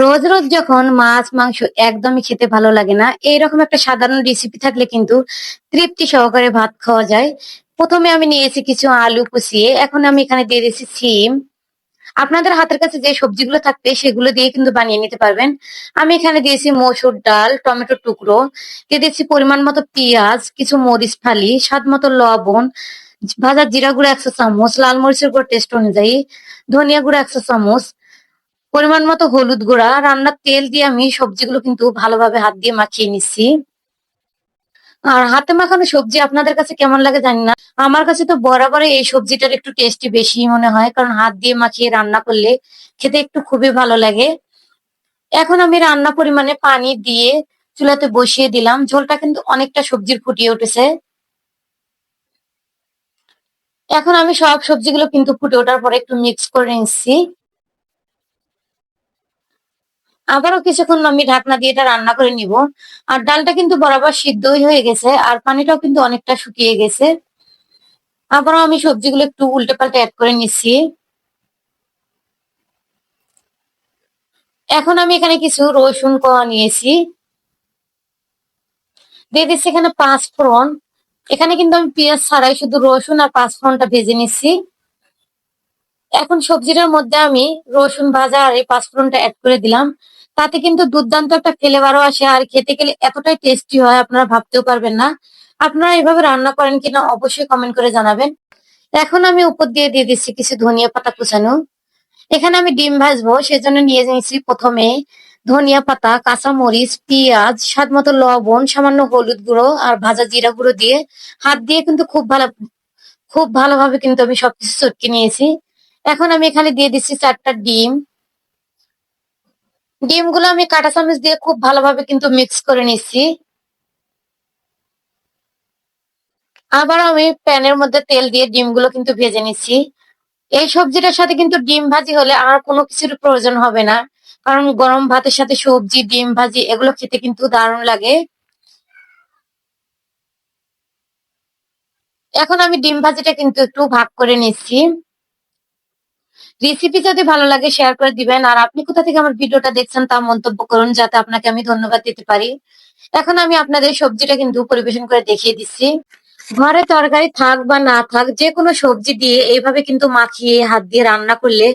রোজ রোজ যখন মাছ, মাংস একদমই খেতে ভালো লাগে না, এইরকম একটা সাধারণ রেসিপি থাকলে কিন্তু তৃপ্তি সহকারে ভাত খাওয়া যায়। প্রথমে আমি নিয়েছি কিছু আলু কুচিয়ে, এখন আমি এখানে দিয়ে দিয়েছি সিম। আপনাদের হাতের কাছে যে সবজিগুলো থাকবে সেগুলো দিয়ে কিন্তু বানিয়ে নিতে পারবেন। আমি এখানে দিয়েছি মসুর ডাল, টমেটো টুকরো, দিয়ে দিয়েছি পরিমাণ মতো পেঁয়াজ, কিছু মরিচ ফালি, স্বাদ মতো লবণ, ভাজা জিরা গুঁড়ো একশো চামচ, লাল মরিচের গুঁড়ো টেস্ট অনুযায়ী, ধনিয়া গুঁড়ো একশো চামচ পরিমাণ মতো হলুদ গুঁড়া রান্নার তেল দিয়ে আমি সবজিগুলো কিন্তু ভালোভাবে হাত দিয়ে মাখিয়ে নিচ্ছি। আর হাতে মাখানো সবজি আপনাদের কাছে কেমন লাগে জানি না। আমার কাছে তো বরাবরই এই সবজিটার একটু টেস্টি বেশি মনে হয়, কারণ হাত দিয়ে মাখিয়ে রান্না করলে খেতে একটু খুবই ভালো লাগে। এখন আমি রান্না পরিমাণে পানি দিয়ে চুলাতে বসিয়ে দিলাম। ঝোলটা কিন্তু অনেকটা সবজির ফুটিয়ে উঠেছে। এখন আমি সব সবজিগুলো কিন্তু ফুটে ওঠার পরে একটু মিক্স করে নিচ্ছি। আবারও কিছুক্ষণ আমি ঢাকনা দিয়ে এটা রান্না করে নিব। আর ডালটা কিন্তু বরাবর সিদ্ধই হয়ে গেছে, আর পানিটাও কিন্তু অনেকটা শুকিয়ে গেছে। আবারও আমি সবজিগুলো একটু উল্টে পাল্টে অ্যাড করে নিচ্ছি। এখন আমি এখানে কিছু রসুন কোয়া নিয়েছি। দিয়ে দিচ্ছি এখানে পাঁচ ফোড়ন এখানে কিন্তু আমি পেঁয়াজ ছাড়াই শুধু রসুন আর পাঁচ ফোড়নটা ভেজে নিচ্ছি। এখন সবজিটার মধ্যে আমি রসুন ভাজা আর এই পাঁচফোড়নটা অ্যাড করে দিলাম। তাতে কিন্তু দুর্দান্ত একটা ফ্লেভারও আসে আর খেতে গেলে এতটাই টেস্টি হয়, আপনারা ভাবতেও পারবেন না। আপনারা এভাবে রান্না করেন কিনা অবশ্যই কমেন্ট করে জানাবেন। এখন আমি উপর দিয়ে দিয়ে দিচ্ছি কিছু ধনিয়া পাতা কুচানো। এখানে আমি ডিম ভাজবো, সেজন্য নিয়ে নিয়েছি প্রথমে ধনিয়া পাতা, কাঁচামরিচ, পেঁয়াজ স্বাদ মতো লবণ, সামান্য হলুদ গুঁড়ো আর ভাজা জিরা গুঁড়ো দিয়ে হাত দিয়ে কিন্তু খুব ভালো, খুব ভালোভাবে কিন্তু আমি সবকিছু চটকে নিয়েছি। এখন আমি এখানে দিয়ে দিচ্ছি চারটা ডিম। ডিমগুলো আমি কাঁটা চামচ দিয়ে খুব ভালোভাবে কিন্তু মিক্স করে নিচ্ছি। আবার আমি প্যানের মধ্যে তেল দিয়ে ডিমগুলো কিন্তু ভেজে নিচ্ছি। এই সবজিটার সাথে কিন্তু ডিম ভাজি হলে আর কোনো কিছুর প্রয়োজন হবে না, কারণ গরম ভাতের সাথে সবজি, ডিম ভাজি এগুলো খেতে কিন্তু দারুণ লাগে। এখন আমি ডিম ভাজিটা কিন্তু একটু ভাগ করে নিচ্ছি। রেসিপি যদি ভালো লাগে শেয়ার করে দিবেন। আর আপনি কোথা থেকে আমার ভিডিওটা দেখছেন তা মন্তব্য করুন, যাতে আপনাকে আমি ধন্যবাদ দিতে পারি। এখন আমি আপনাদের সবজিটা কিন্তু পরিবেশন করে দেখিয়ে দিচ্ছি। ঘরে তরকারি থাক বা না থাক, যে কোনো সবজি দিয়ে এইভাবে কিন্তু মাখিয়ে, হাত দিয়ে রান্না করলে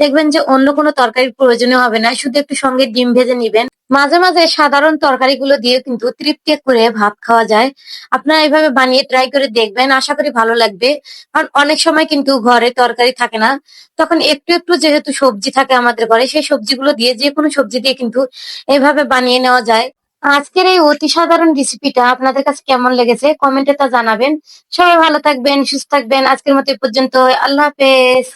দেখবেন যে অন্য কোনো তরকারির প্রয়োজনে হবে না। শুধু একটু সঙ্গে ডিম ভেজে নিবেন। মাঝে মাঝে সাধারণ তরকারিগুলো দিয়ে কিন্তু তৃপ্তি করে ভাত খাওয়া যায়। আপনারা এইভাবে বানিয়ে ট্রাই করে দেখবেন, আশা করি ভালো লাগবে। কারণ অনেক সময় কিন্তু ঘরে তরকারি থাকে না। তখন একটু একটু যেহেতু সবজি থাকে আমাদের ঘরে, সেই সবজিগুলো দিয়ে যে কোনো সবজি দিয়ে কিন্তু এইভাবে বানিয়ে নেওয়া যায়। আজকের এই অতি সাধারণ রেসিপিটা আপনাদের কাছে কেমন লেগেছে কমেন্টে তা জানাবেন। সবাই ভালো থাকবেন, সুস্থ থাকবেন। আজকের মতো পর্যন্ত আল্লাহ হাফেজ।